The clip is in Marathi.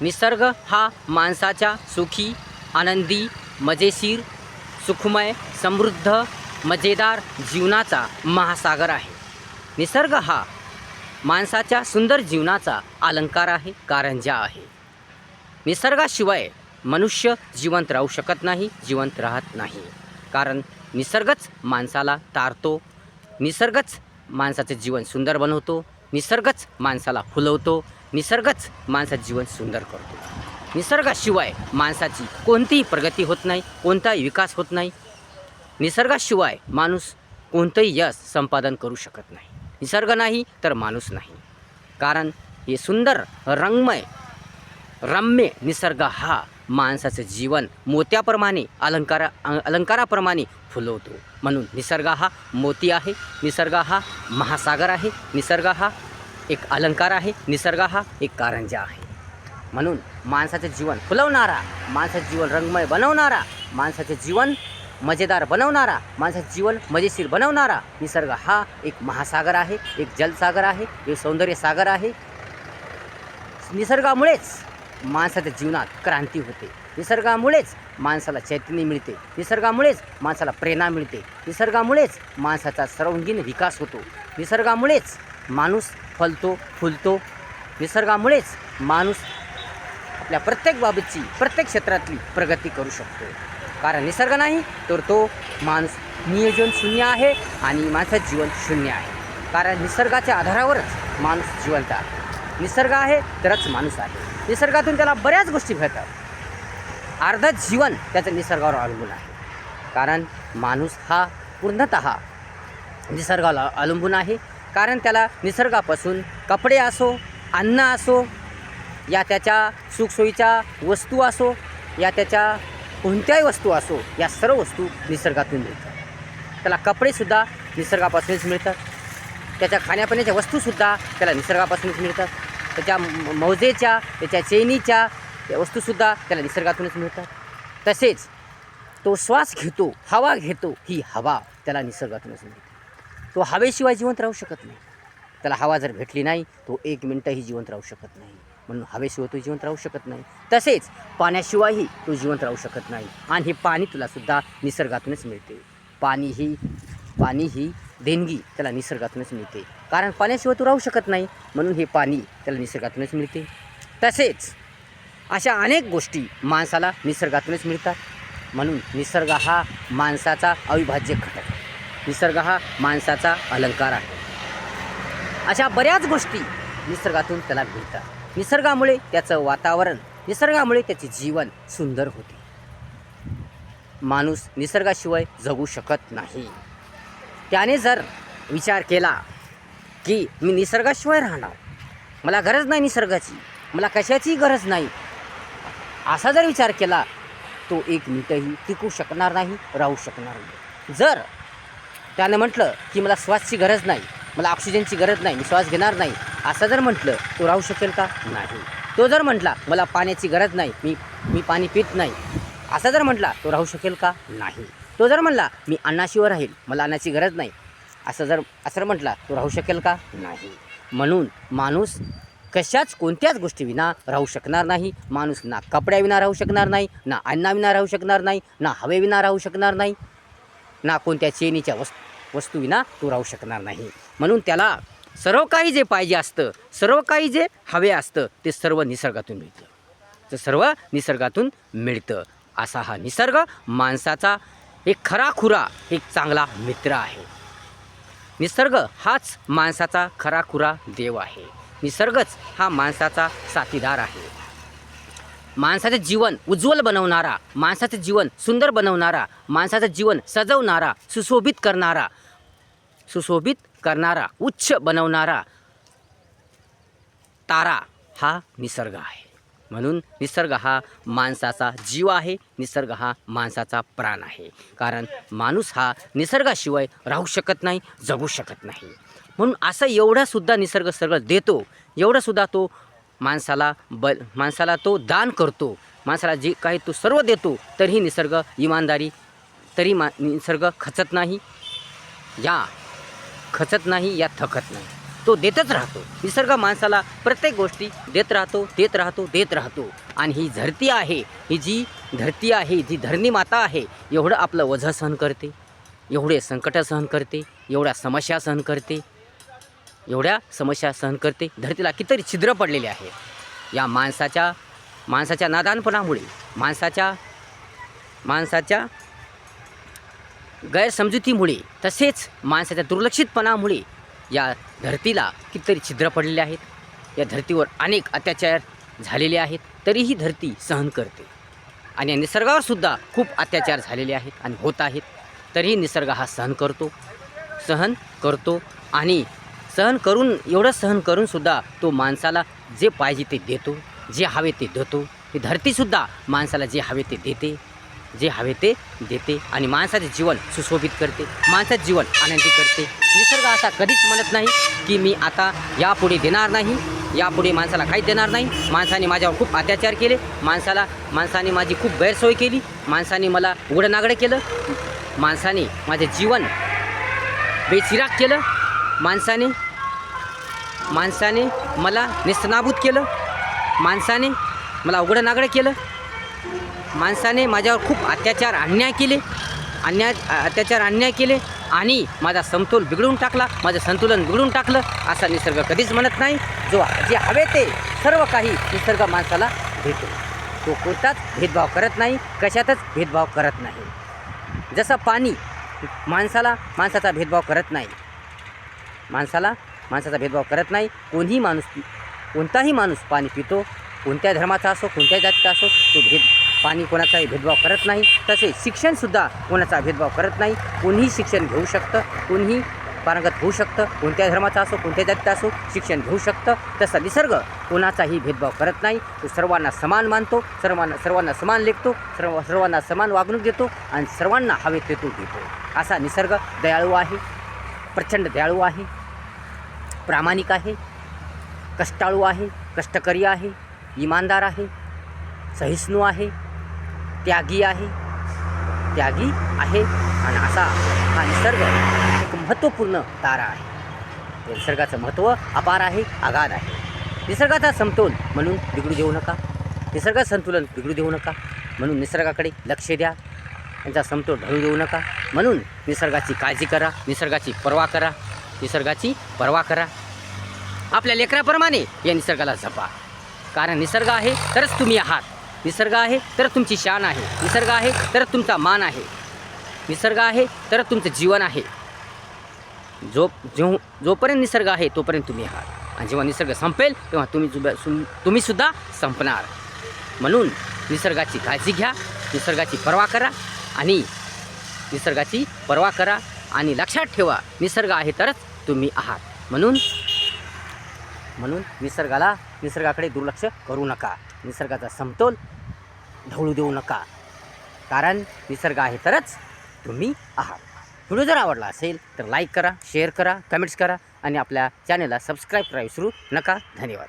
निसर्ग हा माणसाच्या सुखी आनंदी मजेशीर सुखमय समृद्ध मजेदार जीवनाचा महासागर आहे. निसर्ग हा माणसाच्या सुंदर जीवनाचा अलंकार आहे कारंजा आहे. निसर्गाशिवाय मनुष्य जिवंत राहू शकत नाही जिवंत राहत नाही. कारण निसर्गच माणसाला तारतो निसर्गच माणसाचे जीवन सुंदर बनवतो निसर्गच माणसाला फुलवतो निसर्गच माणसाचं जीवन सुंदर करतो. निसर्गाशिवाय माणसाची कोणतीही प्रगती होत नाही कोणताही विकास होत नाही. निसर्गाशिवाय माणूस कोणतंही यश संपादन करू शकत नाही. निसर्ग नाही तर माणूस नाही. कारण हे सुंदर रंगमय रम्य निसर्ग हा माणसाचं जीवन मोत्याप्रमाणे अलंकारा अलंकाराप्रमाणे फुलवतो. म्हणून निसर्ग हा मोती आहे निसर्ग हा महासागर आहे निसर्ग हा एक अलंकार आहे निसर्ग हा एक कारंजा आहे. म्हणून माणसाचं जीवन फुलवणारा माणसाचं जीवन रंगमय बनवणारा माणसाचं जीवन मजेदार बनवणारा माणसाचं जीवन मजेशीर बनवणारा निसर्ग हा एक महासागर आहे एक जलसागर आहे एक सौंदर्य सागर आहे. निसर्गामुळेच माणसाच्या जीवनात क्रांती होते. निसर्गामुळेच माणसाला चैतन्य मिळते. निसर्गामुळेच माणसाला प्रेरणा मिळते. निसर्गामुळेच माणसाचा सर्वांगीण विकास होतो. निसर्गामुळेच माणूस फलतो फुलतो. निसर्गामुळेच माणूस आपल्या प्रत्येक बाबतची प्रत्येक क्षेत्रातली प्रगती करू शकतो. कारण निसर्ग नाही तर तो माणूस नियोजन शून्य आहे आणि माणसाचं जीवन शून्य आहे. कारण निसर्गाच्या आधारावरच माणूस जिवंत आहे. निसर्ग आहे तरच माणूस आहे. निसर्गातून त्याला बऱ्याच गोष्टी मिळतात. अर्ध जीवन त्याचं निसर्गावर अवलंबून आहे. कारण माणूस हा पूर्णत निसर्गाला अवलंबून आहे. कारण त्याला निसर्गापासून कपडे असो अन्न असो या त्याच्या सुखसोयीच्या वस्तू असो या त्याच्या कोणत्याही वस्तू असो या सर्व वस्तू निसर्गातून मिळतात. त्याला कपडेसुद्धा निसर्गापासूनच मिळतात. त्याच्या खाण्यापिण्याच्या वस्तूसुद्धा त्याला निसर्गापासूनच मिळतात. त्याच्या मौजेच्या त्याच्या चैनीच्या त्या वस्तूसुद्धा त्याला निसर्गातूनच मिळतात. तसेच तो श्वास घेतो हवा घेतो ही हवा त्याला निसर्गातूनच मिळते. तो हवेशिवाय जिवंत राहू शकत नाही. त्याला हवा जर भेटली नाही तो एक मिनटंही जिवंत राहू शकत नाही. म्हणून हवेशिवाय तो जिवंत राहू शकत नाही. तसेच पाण्याशिवायही तो जिवंत राहू शकत नाही. आणि हे पाणी तुलासुद्धा निसर्गातूनच मिळते. पाणी ही पाणी ही देणगी त्याला निसर्गातूनच मिळते. कारण पाण्याशिवाय तो राहू शकत नाही. म्हणून हे पाणी त्याला निसर्गातूनच मिळते. तसेच अशा अनेक गोष्टी माणसाला निसर्गातूनच मिळतात. म्हणून निसर्ग हा माणसाचा अविभाज्य घटक आहे. निसर्ग हा माणसाचा अलंकार आहे. अशा बऱ्याच गोष्टी निसर्गातून त्याला मिळतात. निसर्गामुळे त्याचं वातावरण निसर्गामुळे त्याचे जीवन सुंदर होते. माणूस निसर्गाशिवाय जगू शकत नाही. त्याने जर विचार केला की मी निसर्गाशिवाय राहणार मला गरज नाही निसर्गाची मला कशाचीही गरज नाही असा जर विचार केला तो एक मिनिटही टिकू शकणार नाही राहू शकणार नाही. जर त्यानं म्हटलं की मला श्वासची गरज नाही मला ऑक्सिजनची गरज नाही मी श्वास घेणार नाही असं जर म्हटलं तो राहू शकेल का? नाही. तो जर म्हटला मला पाण्याची गरज नाही मी मी पाणी पित नाही असं जर म्हटला तो राहू शकेल का? नाही. तो जर म्हणला मी अन्नाशिवाय राहील मला अन्नाची गरज नाही. असं जर असं म्हटला तो राहू शकेल का? नाही. म्हणून माणूस कशाच कोणत्याच गोष्टीविना राहू शकणार नाही. माणूस ना कपड्याविना राहू शकणार नाही ना अन्नाविना राहू शकणार नाही ना हवेविना राहू शकणार नाही ना कोणत्या चेनीच्या वस् वस्तूविना तो राहू शकणार नाही. म्हणून त्याला सर्व काही जे पाहिजे असतं सर्व काही जे हवे असतं ते सर्व निसर्गातून मिळतं. ते सर्व निसर्गातून मिळतं. असा हा निसर्ग माणसाचा एक खराखुरा एक चांगला मित्र आहे. निसर्ग हाच माणसाचा खराखुरा देव आहे. निसर्गच हा माणसाचा साथीदार आहे. माणसाचं जीवन उज्ज्वल बनवणारा माणसाचं जीवन सुंदर बनवणारा माणसाचं जीवन सजवणारा सुशोभित करणारा सुशोभित करणारा उच्च बनवणारा तारा हा निसर्ग आहे. म्हणून निसर्ग हा माणसाचा जीव आहे निसर्ग हा माणसाचा प्राण आहे. कारण माणूस हा निसर्गाशिवाय राहू शकत नाही जगू शकत नाही. म्हणून असं एवढासुद्धा निसर्ग सगळं देतो एवढासुद्धा तो माणसाला ब माणसाला तो दान करतो. माणसाला जे काही तो सर्व देतो तरीही निसर्ग इमानदारी तरी मा निसर्ग खचत नाही. या खचत नाही या थकत नाही. तो देतच राहतो. निसर्ग माणसाला प्रत्येक गोष्टी देत राहतो देत राहतो देत राहतो. आणि ही धरती आहे ही जी धरती आहे जी धरणी माता आहे एवढं आपलं वझं सहन करते एवढे संकटं सहन करते एवढ्या समस्या सहन करते एवढ्या समस्या सहन करते. धरतीला कितीतरी छिद्र पडलेले आहेत. या माणसाच्या माणसाच्या नादानपणामुळे माणसाच्या माणसाच्या गैरसमजुतीमुळे तसेच माणसाच्या दुर्लक्षितपणामुळे या धरतीला कितीतरी छिद्र पडलेले आहेत. या धरतीवर अनेक अत्याचार झालेले आहेत. तरीही धरती सहन करते. आणि या निसर्गावर सुद्धा खूप अत्याचार झालेले आहेत आणि होत आहेत. तरीही निसर्ग हा सहन करतो. सहन करतो आणि सहन करून एवढं सहन करूनसुद्धा तो माणसाला जे पाहिजे ते देतो. जे हवे ते देतो. ही धरतीसुद्धा माणसाला जे हवे ते देते. जे हवे ते देते आणि माणसाचे जीवन सुशोभित करते. माणसाचं जीवन आनंदी करते. निसर्ग असा कधीच म्हणत नाही की मी आता यापुढे देणार नाही यापुढे माणसाला काहीच देणार नाही. माणसाने माझ्यावर खूप अत्याचार केले. माणसाला माणसाने माझी खूप गैरसोय केली. माणसाने मला उघडनागडं केलं. माणसाने माझे जीवन बेचिराग केलं. माणसाने माणसाने मला निस्तनाबूत केलं. माणसाने मला उघडं नागडं केलं. माणसाने माझ्यावर खूप अत्याचार अन्याय केले. अन्याय अत्याचार अन्याय केले आणि माझा समतोल बिघडून टाकला. माझं संतुलन बिघडून टाकलं असा निसर्ग कधीच म्हणत नाही. जो जे हवे ते सर्व काही निसर्ग माणसाला देतो तो कोणताच भेदभाव करत नाही कशातच भेदभाव करत नाही. जसं पाणी माणसाला माणसाचा भेदभाव करत नाही. माणसाला माणसाचा भेदभाव करत नाही. कोणीही माणूस कोणताही माणूस पाणी पितो कोणत्या धर्माचा असो कोणत्या जातीचा असो तो भेद पाणी कोणाचाही भेदभाव करत नाही. तसे शिक्षणसुद्धा कोणाचा भेदभाव करत नाही. कोणीही शिक्षण घेऊ शकतं. कोणीही पारंगत होऊ शकतं. कोणत्या धर्माचा असो कोणत्या जातीचा असो शिक्षण घेऊ शकतं. तसा निसर्ग कोणाचाही भेदभाव करत नाही. तो सर्वांना समान मानतो. सर्वांना सर्वांना समान लेखतो. सर्व सर्वांना समान वागणूक देतो आणि सर्वांना हवे तो देतो. असा निसर्ग दयाळू आहे. प्रचंड दयाळू आहे. प्रामाणिक आहे. कष्टाळू आहे. कष्टकरी आहे. इमानदार आहे. सहिष्णू आहे. त्यागी आहे. त्यागी आहे आणि असा हा निसर्ग एक महत्त्वपूर्ण तारा आहे. निसर्गाचं महत्त्व अपार आहे आघाध आहे. निसर्गाचा समतोल म्हणून बिघडू देऊ नका. निसर्गाचं संतुलन बिघडू देऊ नका. म्हणून निसर्गाकडे लक्ष द्या. त्यांचा समतोल ढळू देऊ नका. म्हणून निसर्गाची काळजी करा. निसर्गाची पर्वा करा. निसर्गाची पर्वा करा. आपल्या लेकराप्रमाणे या निसर्गाला जपा. कारण निसर्ग आहे तरच तुम्ही आहात. निसर्ग आहे तर तुमची शान आहे. निसर्ग आहे तर तुमचा मान आहे. निसर्ग आहे तर तुमचं जीवन आहे. जो जो जोपर्यंत निसर्ग आहे तोपर्यंत तुम्ही आहात. आणि जेव्हा निसर्ग संपेल तेव्हा तुम्ही सुद्धा तुम्ही सुद्धा संपणार. म्हणून निसर्गाची काळजी घ्या निसर्गाची पर्वा करा आणि निसर्गाची पर्वा करा आणि लक्षात ठेवा निसर्ग आहे तरच तुम्ही आहात. म्हणून म्हणून निसर्गाला निसर्गाकडे दुर्लक्ष करू नका. निसर्गाचा समतोल ढवळू देऊ नका. कारण निसर्ग आहे तरच तुम्ही आहात. व्हिडिओ जर आवडला असेल तर लाईक करा शेअर करा कमेंट्स करा आणि आपल्या चॅनलला सबस्क्राईब करा विसरू नका. धन्यवाद.